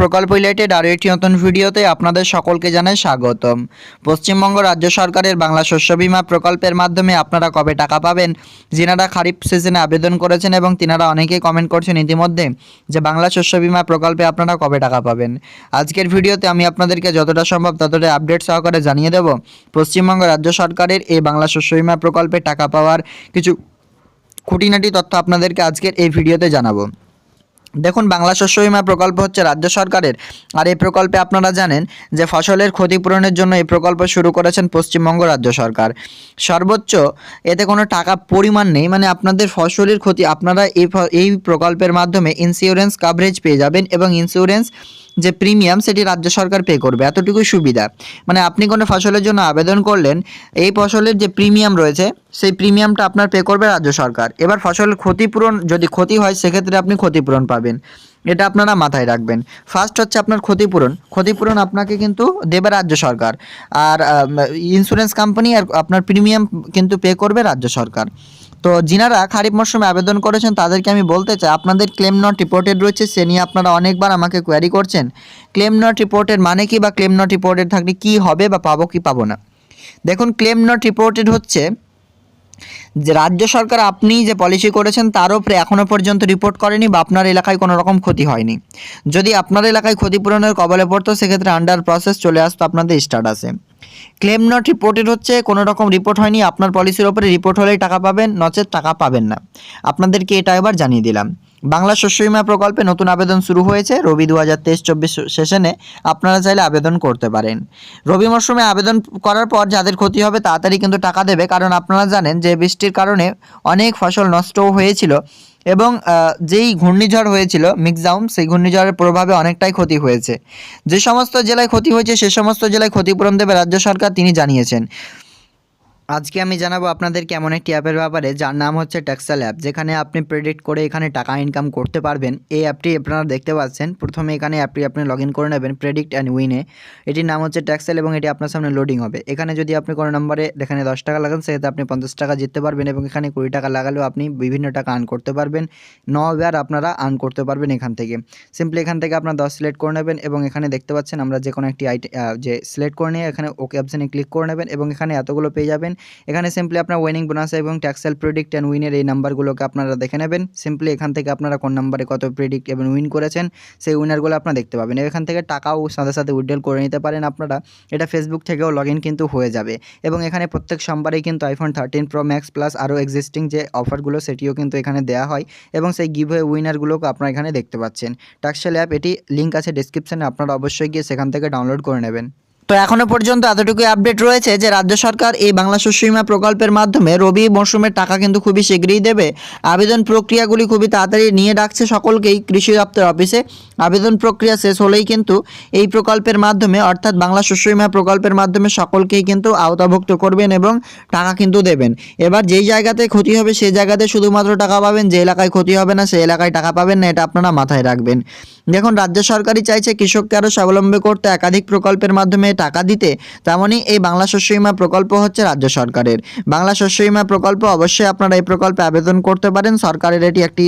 প্রকল্প রিলেটেড আরও একটি নতুন ভিডিওতে আপনাদের সকলকে জানাই স্বাগতম। পশ্চিমবঙ্গ রাজ্য সরকারের বাংলা শস্য বীমা প্রকল্পের মাধ্যমে আপনারা কবে টাকা পাবেন, যিনারা খারিফ সিজনে আবেদন করেছেন এবং তিনারা অনেকেই কমেন্ট করছেন ইতিমধ্যে যে বাংলা শস্য বীমা প্রকল্পে আপনারা কবে টাকা পাবেন। আজকের ভিডিওতে আমি আপনাদেরকে যতটা সম্ভব ততটা আপডেট সহকারে জানিয়ে দেব। পশ্চিমবঙ্গ রাজ্য সরকারের এই বাংলা শস্য বীমা প্রকল্পে টাকা পাওয়ার কিছু খুঁটিনাটি তথ্য আপনাদেরকে আজকের এই ভিডিওতে জানাব। দেখুন, বাংলা শস্য বীমা প্রকল্প হচ্ছে রাজ্য সরকারের। আর এই প্রকল্পে আপনারা জানেন যে ফসলের ক্ষতিপূরণের জন্য এই প্রকল্প শুরু করেছেন পশ্চিমবঙ্গ রাজ্য সরকার। সর্বোচ্চ এতে কোনো টাকা পরিমাণ নেই মানে আপনাদের ফসলের ক্ষতি, আপনারা এই এই প্রকল্পের মাধ্যমে ইন্স্যুরেন্স কাভারেজ পেয়ে যাবেন এবং ইন্স্যুরেন্স যে প্রিমিয়াম সেটি রাজ্য সরকার পে করবে, এতটুকুই সুবিধা। মানে আপনি কোনো ফসলের জন্য আবেদন করলেন, এই ফসলের যে প্রিমিয়াম রয়েছে, সেই প্রিমিয়ামটা আপনার পে করবে রাজ্য সরকার। এবার ফসলের ক্ষতিপূরণ, যদি ক্ষতি হয়, সেক্ষেত্রে আপনি ক্ষতিপূরণ পাবেন। এটা আপনারা মাথায় রাখবেন। ফার্স্ট হচ্ছে আপনার ক্ষতিপূরণ। ক্ষতিপূরণ আপনাকে কিন্তু দেবে রাজ্য সরকার। আর ইন্স্যুরেন্স কোম্পানি আর আপনার প্রিমিয়াম কিন্তু পে করবে রাজ্য সরকার। তো যিনারা খারিফ মরশুমে আবেদন করেছেন, তাদেরকে আমি বলতে চাই, আপনাদের ক্লেম নট রিপোর্টেড রয়েছে, সে নিয়ে আপনারা অনেকবার আমাকে কোয়ারি করছেন। ক্লেম নট রিপোর্টেড মানে কি বা ক্লেম নট রিপোর্টেড থাকলে কি হবে বা পাবো কি পাবো না? দেখুন ক্লেম নট রিপোর্টেড হচ্ছে যে রাজ্য সরকার আপনি যে পলিসি করেছেন, তার উপরে এখনও পর্যন্ত রিপোর্ট করেনি বা আপনার এলাকায় কোনো রকম ক্ষতি হয়নি। যদি আপনার এলাকায় ক্ষতিপূরণের কবলে পড়তো, সেক্ষেত্রে আন্ডার প্রসেস চলে আসতো আপনাদের স্ট্যাটাসে ক্লেম নট রিপোর্টেড হচ্ছে, কোনো রকম রিপোর্ট হয়নি, আপনার পলিসির ওপরে রিপোর্ট হলেই টাকা পাবেন, নচেত টাকা পাবেন না। আপনাদেরকে এটা এবার জানিয়ে দিলাম। বাংলা শস্য বীমা প্রকল্পে নতুন আবেদন শুরু হয়েছে। রবি দু হাজার তেইশ চব্বিশ সেশনে আপনারা চাইলে আবেদন করতে পারেন। রবি মরশুমে আবেদন করার পর যাদের ক্ষতি হবে তাড়াতাড়ি কিন্তু টাকা দেবে, কারণ আপনারা জানেন যে বৃষ্টির কারণে অনেক ফসল নষ্টও হয়েছিল এবং যেই ঘূর্ণিঝড় হয়েছিল মিক্সাউম সেই ঘূর্ণিঝড়ের প্রভাবে অনেকটাই ক্ষতি হয়েছে। যে সমস্ত জেলায় ক্ষতি হয়েছে, সে সমস্ত জেলায় ক্ষতিপূরণ দেবে রাজ্য সরকার, তিনি জানিয়েছেন। আজকে আমি জানাব আপনাদেরকে এমন একটি অ্যাপের ব্যাপারে, যার নাম হচ্ছে ট্যাক্সাল অ্যাপ যেখানে আপনি প্রেডিক্ট করে এখানে টাকা ইনকাম করতে পারবেন। এই অ্যাপটি আপনারা দেখতে পাচ্ছেন। প্রথমে এখানে অ্যাপটি আপনি লগ ইন করে নেবেন প্রেডিক্ট অ্যান্ড উইনে এটির নাম হচ্ছে ট্যাক্সেল এবং এটি আপনার সামনে লোডিং হবে। এখানে যদি আপনি কোনো নম্বরে এখানে দশ টাকা লাগান, সেক্ষেত্রে আপনি পঞ্চাশ টাকা জিততে পারবেন এবং এখানে কুড়ি টাকা লাগালেও আপনি বিভিন্ন টাকা আর্ন করতে পারবেন। নবার আপনারা আর্ন করতে পারবেন এখান থেকে। সিম্পলি এখান থেকে আপনার দশ সিলেক্ট করে নেবেন এবং এখানে দেখতে পাচ্ছেন আমরা যে কোনো একটি আইটে যে সিলেক্ট করে নিয়ে এখানে ওকে অপশানে ক্লিক করে নেবেন এবং এখানে এতগুলো পেয়ে যাবেন। এখানে সিম্পলি আপনার উইনিং বোনাস এবং ট্যাক্সেল প্রেডিক্ট অ্যান্ড উইনের এই নাম্বারগুলোকে আপনারা দেখে নেবেন। সিম্পলি এখান থেকে আপনারা কোন নাম্বারে কত প্রেডিক্ট এবং উইন করেছেন, সেই উইনারগুলো আপনারা দেখতে পাবেন। এখান থেকে টাকাও সাথে সাথে উইড্রল করে নিতে পারেন আপনারা। এটা ফেসবুক থেকেও লগ কিন্তু হয়ে যাবে। এবং এখানে প্রত্যেক সোমবারেই কিন্তু iPhone thirteen pro max plus আরও এক্সিস্টিং যে অফারগুলো সেটিও কিন্তু এখানে দেওয়া হয়। এবং সেই গিভ ওয়ে উইনারগুলোকে আপনারা এখানে দেখতে পাচ্ছেন। টাক্সেল অ্যাপ এটি লিঙ্ক আছে ডিসক্রিপশনে আপনারা অবশ্যই গিয়ে সেখান থেকে ডাউনলোড করে নেবেন। তো এখনও পর্যন্ত এতটুকু আপডেট রয়েছে যে রাজ্য সরকার এই বাংলা শস্য বীমা প্রকল্পের মাধ্যমে রবি মরশুমের টাকা কিন্তু খুবই শীঘ্রই দেবে। আবেদন প্রক্রিয়াগুলি খুবই তাড়াতাড়ি নিয়ে ডাকছে সকলকেই কৃষি দপ্তর অফিসে। আবেদন প্রক্রিয়া শেষ হলেই কিন্তু এই প্রকল্পের মাধ্যমে, অর্থাৎ বাংলা শস্য বীমা প্রকল্পের মাধ্যমে সকলকেই কিন্তু আওতাভুক্ত করবেন এবং টাকা কিন্তু দেবেন। এবার যেই জায়গাতে ক্ষতি হবে সেই জায়গাতে শুধুমাত্র টাকা পাবেন, যে এলাকায় ক্ষতি হবে না সেই এলাকায় টাকা পাবেন না, এটা আপনারা মাথায় রাখবেন। দেখুন, রাজ্য সরকারই চাইছে কৃষককে আরও স্বাবলম্বী করতে একাধিক প্রকল্পের মাধ্যমে টাকা দিতে তেমনই এই বাংলা শস্য বীমা প্রকল্প হচ্ছে রাজ্য সরকারের। বাংলা শস্য বীমা প্রকল্প অবশ্যই আপনারা এই প্রকল্পে আবেদন করতে পারেন। সরকারের এটি একটি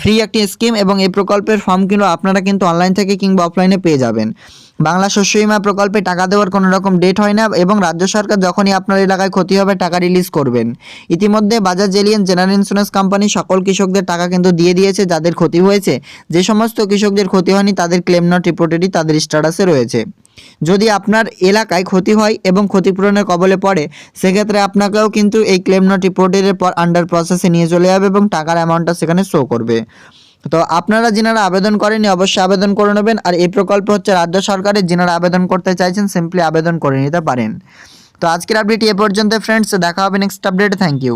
ফ্রি একটি স্কিম এবং এই প্রকল্পের ফর্ম কিন্তু আপনারা কিন্তু অনলাইন থেকে কিংবা অফলাইনে পেয়ে যাবেন। বাংলা শস্য বীমা প্রকল্পে টাকা দেওয়ার কোনো রকম ডেট হয় না এবং রাজ্য সরকার যখনই আপনার এলাকায় ক্ষতি হবে টাকা রিলিজ করবেন। ইতিমধ্যে বাজাজ জেলিয়ান জেনারেল ইন্স্যুরেন্স কোম্পানি সকল কৃষকদের টাকা কিন্তু দিয়ে দিয়েছে, যাদের ক্ষতি হয়েছে। যে সমস্ত কৃষকদের ক্ষতি হয়নি, তাদের ক্লেম নট রিপোর্টেডই তাদের স্ট্যাটাসে রয়েছে। যদি আপনার এলাকায় ক্ষতি হয় এবং ক্ষতিপূরণের কবলে পড়ে, সেক্ষেত্রে আপনাকেও কিন্তু এই ক্লেম নট রিপোর্টের পর আন্ডার প্রসেসে নিয়ে চলে যাবে এবং টাকার অ্যামাউন্টটা সেখানে শো করবে। তো আপনারা যিনারা আবেদন করেনি অবশ্যই আবেদন করে নেবেন। আর এই প্রকল্প হচ্ছে রাজ্য সরকারের, যিনারা আবেদন করতে চাইছেন সিম্পলি আবেদন করে নিতে পারেন। তো আজকের আপডেট এ পর্যন্ত ফ্রেন্ডস দেখা হবে নেক্সট আপডেট থ্যাংক ইউ